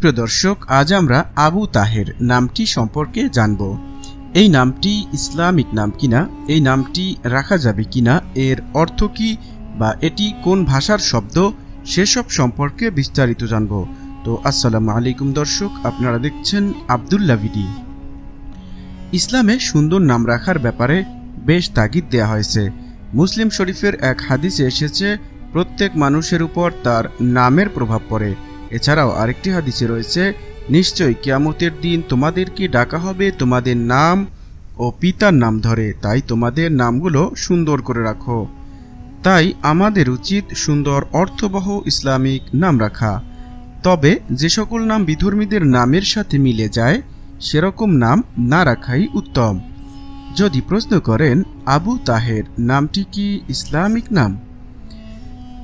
প্রিয় দর্শক, আজ আমরা আবু তাহের নামটি সম্পর্কে জানব। এই নামটি ইসলামিক নাম কিনা? এই নামটি রাখা যাবে কিনা? এর অর্থ কি বা এটি কোন ভাষার শব্দ? সেসব সম্পর্কে বিস্তারিত জানব। তো আসসালামু আলাইকুম দর্শক, আপনারা দেখছেন আবদুল্লা ভিডি। ইসলামে সুন্দর নাম রাখার ব্যাপারে বেশ তাগিদ দেয়া হয়েছে। মুসলিম শরীফের এক হাদিসে এসেছে, প্রত্যেক মানুষের উপর তার নামের প্রভাব পড়ে। এছাড়াও আরেকটি হাদিসে রয়েছে নিশ্চয়ই কিয়ামতের দিন তোমাদেরকে ডাকা হবে তোমাদের নাম ও পিতার নাম ধরে। তাই তোমাদের নামগুলো সুন্দর করে রাখো। তাই আমাদের উচিত সুন্দর, অর্থবহ ইসলামিক নাম রাখা। তবে যে সকল নাম বিধর্মীদের নামের সাথে মিলে যায়, সেরকম নাম না রাখাই উত্তম। যদি প্রশ্ন করেন, আবু তাহের, নামটি কি ইসলামিক নাম?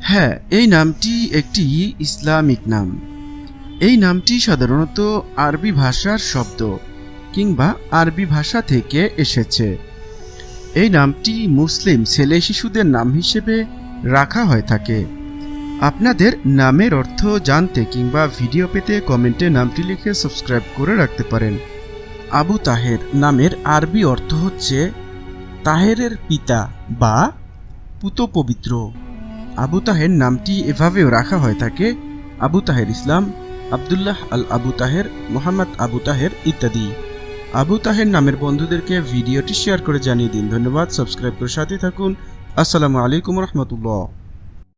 হ্যাঁ এই নামটি একটি ইসলামিক নাম। এই নামটি সাধারণত আরবি ভাষার শব্দ কিংবা আরবি ভাষা থেকে এসেছে। এই নামটি মুসলিম ছেলে শিশুদের নাম হিসেবে রাখা হয়ে থাকে। আপনাদের নামের অর্থ জানতে কিংবা ভিডিও পেতে কমেন্টে নামটি লিখে সাবস্ক্রাইব করে রাখতে পারেন। আবু তাহের নামের আরবি অর্থ হচ্ছে, তাহেরের পিতা বা পুত পবিত্র আবু তাহের নামটি এভাবেও রাখা হয়ে থাকে, আবু তাহের ইসলাম, আবদুল্লাহ আল আবু তাহের, মোহাম্মদ আবু তাহের ইত্যাদি। আবু তাহের নামের বন্ধুদেরকে ভিডিওটি শেয়ার করে জানিয়ে দিন। ধন্যবাদ, সাবস্ক্রাইব করে সাথে থাকুন। আসসালামু আলাইকুম রহমতুল্লাহ।